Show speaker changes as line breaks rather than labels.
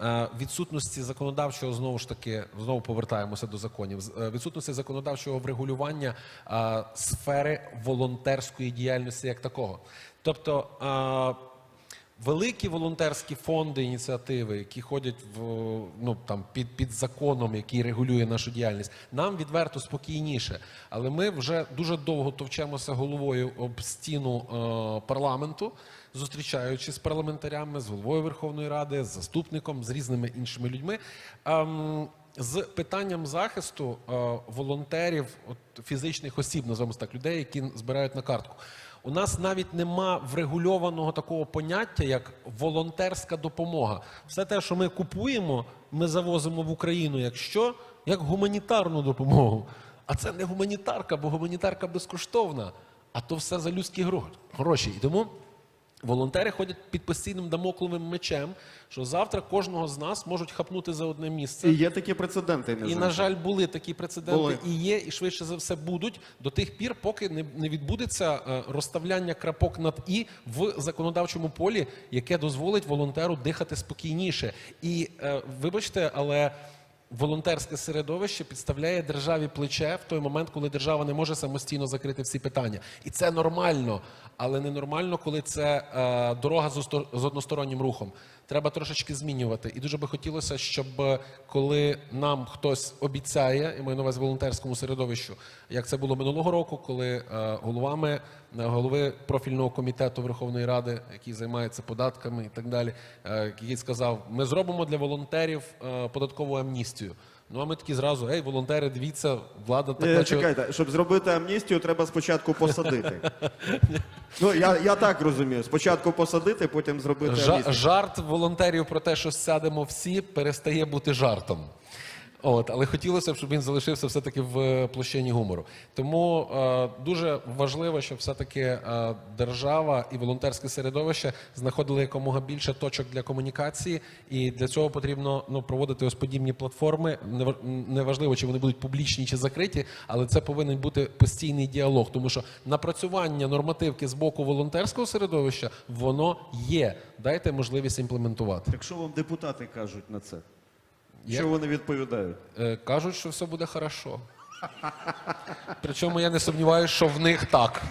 е, відсутності законодавчого знову ж таки знову повертаємося до законів. е, Відсутності законодавчого врегулювання е, сфери волонтерської діяльності як такого. Тобто великі волонтерські фонди, ініціативи, які ходять в ну там під, під законом, який регулює нашу діяльність, нам відверто спокійніше. Але ми вже дуже довго товчемося головою об стіну е, парламенту, зустрічаючись з парламентарями, з головою Верховної Ради, з заступником, з різними іншими людьми. Ем, з питанням захисту е, волонтерів, от, фізичних осіб, називаємо так, людей, які збирають на картку. У нас навіть нема врегульованого такого поняття, як волонтерська допомога. Все те, що ми купуємо, ми завозимо в Україну, якщо? Як гуманітарну допомогу. А це не гуманітарка, бо гуманітарка безкоштовна, а то все за людські гро- гроші. І тому волонтери ходять під постійним дамокловим мечем, що завтра кожного з нас можуть хапнути за одне місце.
І є такі прецеденти.
І, на жаль, були такі прецеденти
Були.
і є, і швидше за все будуть до тих пір, поки не, не відбудеться е, розставляння крапок над і в законодавчому полі, яке дозволить волонтеру дихати спокійніше. І е, вибачте, але. Волонтерське середовище підставляє державі плече в той момент, коли держава не може самостійно закрити всі питання, і це нормально, але не нормально, коли це е, дорога з з одностороннім рухом. Треба трошечки змінювати. І дуже би хотілося, щоб е, коли нам хтось обіцяє, я маю на увазі волонтерському середовищу, як це було минулого року, коли е, головами е, голови профільного комітету Верховної Ради, який займається податками і так далі, е, який сказав: ми зробимо для волонтерів е, податкову амністію. Ну а ми такі зразу, ей, волонтери, дивіться, влада так
Е,
наче
Чекайте, щоб зробити амністію, треба спочатку посадити. ну, я, я так розумію. Спочатку посадити, потім зробити
Жа-
амністію.
жарт волонтерів про те, що сядемо всі, перестає бути жартом. От, але хотілося б, щоб він залишився все-таки в е, площині гумору. Тому е, дуже важливо, щоб все-таки е, держава і волонтерське середовище знаходили якомога більше точок для комунікації, і для цього потрібно ну, проводити ось подібні платформи. Нева- Неважливо, чи вони будуть публічні чи закриті, але це повинен бути постійний діалог, тому що напрацювання нормативки з боку волонтерського середовища воно є. Дайте можливість імплементувати.
Так що вам депутати кажуть на це?
Я-
Що вони відповідають?
Е, Кажуть, що все буде хорошо. Причому я не сумніваюся, що в них так.